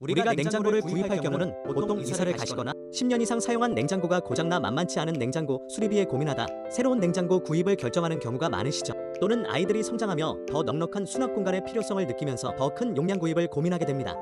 우리가 냉장고를 구입할 경우는 보통 이사를 가시거나 10년 이상 사용한 냉장고가 고장나 만만치 않은 냉장고 수리비에 고민하다 새로운 냉장고 구입을 결정하는 경우가 많으시죠. 또는 아이들이 성장하며 더 넉넉한 수납 공간의 필요성을 느끼면서 더 큰 용량 구입을 고민하게 됩니다.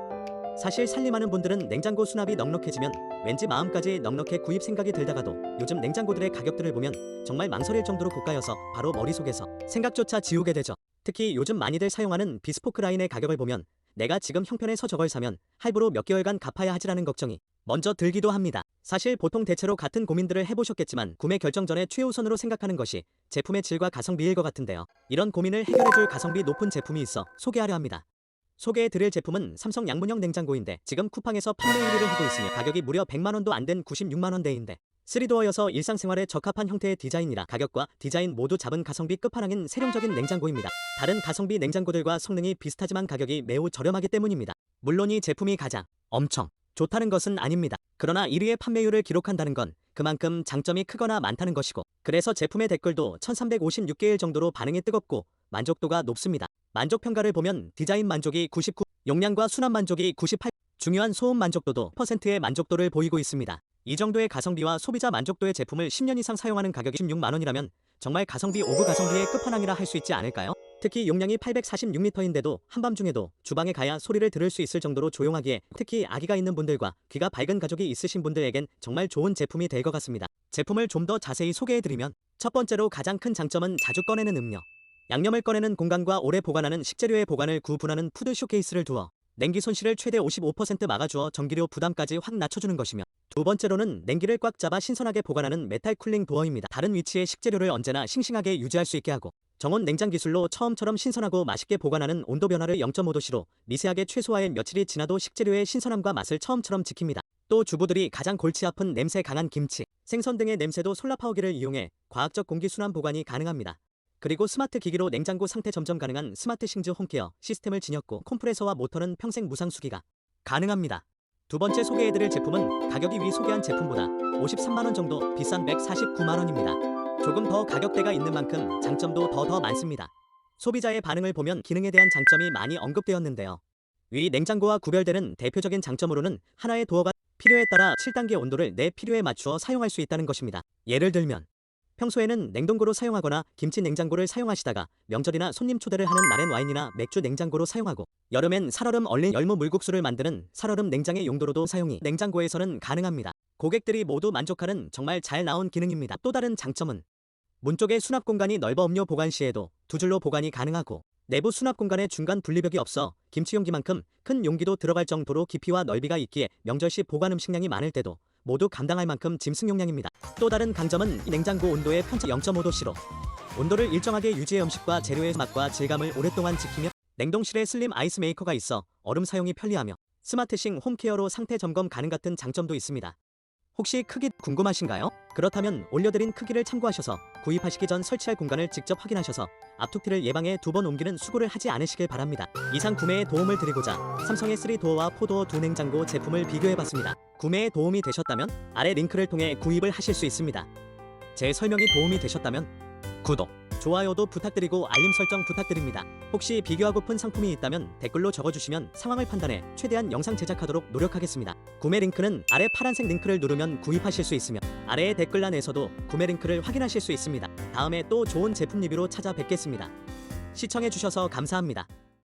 사실 살림하는 분들은 냉장고 수납이 넉넉해지면 왠지 마음까지 넉넉해 구입 생각이 들다가도 요즘 냉장고들의 가격들을 보면 정말 망설일 정도로 고가여서 바로 머릿속에서 생각조차 지우게 되죠. 특히 요즘 많이들 사용하는 비스포크 라인의 가격을 보면 내가 지금 형편에 서 저걸 사면 할부로 몇 개월간 갚아야 하지라는 걱정이 먼저 들기도 합니다. 사실 보통 대체로 같은 고민들을 해보셨겠지만 구매 결정 전에 최우선으로 생각하는 것이 제품의 질과 가성비일 것 같은데요. 이런 고민을 해결해줄 가성비 높은 제품이 있어 소개하려 합니다. 소개해드릴 제품은 삼성 양문형 냉장고인데 지금 쿠팡에서 판매 1위를 하고 있으며 가격이 무려 100만원도 안 된 96만원대인데 3도어여서 일상생활에 적합한 형태의 디자인이라 가격과 디자인 모두 잡은 가성비 끝판왕인 세련적인 냉장고입니다. 다른 가성비 냉장고들과 성능이 비슷하지만 가격이 매우 저렴하기 때문입니다. 물론 이 제품이 가장 엄청 좋다는 것은 아닙니다. 그러나 1위의 판매율을 기록한다는 건 그만큼 장점이 크거나 많다는 것이고 그래서 제품의 댓글도 1356개일 정도로 반응이 뜨겁고 만족도가 높습니다. 만족 평가를 보면 디자인 만족이 99, 용량과 수납 만족이 98, 중요한 소음 만족도도 퍼센트의 만족도를 보이고 있습니다. 이 정도의 가성비와 소비자 만족도의 제품을 10년 이상 사용하는 가격이 16만 원이라면 정말 가성비 오브 가성비의 끝판왕이라 할 수 있지 않을까요? 특히 용량이 846리터인데도 한밤중에도 주방에 가야 소리를 들을 수 있을 정도로 조용하기에 특히 아기가 있는 분들과 귀가 밝은 가족이 있으신 분들에겐 정말 좋은 제품이 될 것 같습니다. 제품을 좀 더 자세히 소개해드리면 첫 번째로 가장 큰 장점은 자주 꺼내는 음료. 양념을 꺼내는 공간과 오래 보관하는 식재료의 보관을 구분하는 푸드 쇼케이스를 두어 냉기 손실을 최대 55% 막아주어 전기료 부담까지 확 낮춰주는 것이며 두 번째로는 냉기를 꽉 잡아 신선하게 보관하는 메탈 쿨링 도어입니다. 다른 위치의 식재료를 언제나 싱싱하게 유지할 수 있게 하고 정원 냉장 기술로 처음처럼 신선하고 맛있게 보관하는 온도 변화를 0.5도씨로 미세하게 최소화해 며칠이 지나도 식재료의 신선함과 맛을 처음처럼 지킵니다. 또 주부들이 가장 골치 아픈 냄새 강한 김치, 생선 등의 냄새도 솔라파우기를 이용해 과학적 공기 순환 보관이 가능합니다. 그리고 스마트 기기로 냉장고 상태 점점 가능한 스마트 싱즈 홈케어 시스템을 지녔고 컴프레서와 모터는 평생 무상 수기가 가능합니다. 두 번째 소개해드릴 제품은 가격이 위 소개한 제품보다 53만원 정도 비싼 149만원입니다. 조금 더 가격대가 있는 만큼 장점도 더더 많습니다. 소비자의 반응을 보면 기능에 대한 장점이 많이 언급되었는데요. 위 냉장고와 구별되는 대표적인 장점으로는 하나의 도어가 필요에 따라 7단계 온도를 내 필요에 맞추어 사용할 수 있다는 것입니다. 예를 들면 평소에는 냉동고로 사용하거나 김치 냉장고를 사용하시다가 명절이나 손님 초대를 하는 날엔 와인이나 맥주 냉장고로 사용하고 여름엔 살얼음 얼린 열무 물국수를 만드는 살얼음 냉장의 용도로도 사용이 냉장고에서는 가능합니다. 고객들이 모두 만족하는 정말 잘 나온 기능입니다. 또 다른 장점은 문 쪽의 수납 공간이 넓어 음료 보관 시에도 두 줄로 보관이 가능하고 내부 수납 공간에 중간 분리벽이 없어 김치 용기만큼 큰 용기도 들어갈 정도로 깊이와 넓이가 있기에 명절 시 보관 음식량이 많을 때도 모두 감당할 만큼 짐승 용량입니다. 또 다른 강점은 이 냉장고 온도의 편차 0.5도씨로 온도를 일정하게 유지해 음식과 재료의 맛과 질감을 오랫동안 지키며 냉동실에 슬림 아이스 메이커가 있어 얼음 사용이 편리하며 스마트싱 홈케어로 상태 점검 가능 같은 장점도 있습니다. 혹시 크기 궁금하신가요? 그렇다면 올려드린 크기를 참고하셔서 구입하시기 전 설치할 공간을 직접 확인하셔서 앞툭티를 예방해 두 번 옮기는 수고를 하지 않으시길 바랍니다. 이상 구매에 도움을 드리고자 삼성의 3도어와 4도어 두 냉장고 제품을 비교해봤습니다. 구매에 도움이 되셨다면 아래 링크를 통해 구입을 하실 수 있습니다. 제 설명이 도움이 되셨다면 구독, 좋아요도 부탁드리고 알림 설정 부탁드립니다. 혹시 비교하고픈 상품이 있다면 댓글로 적어주시면 상황을 판단해 최대한 영상 제작하도록 노력하겠습니다. 구매 링크는 아래 파란색 링크를 누르면 구입하실 수 있으며 아래의 댓글란에서도 구매 링크를 확인하실 수 있습니다. 다음에 또 좋은 제품 리뷰로 찾아뵙겠습니다. 시청해주셔서 감사합니다.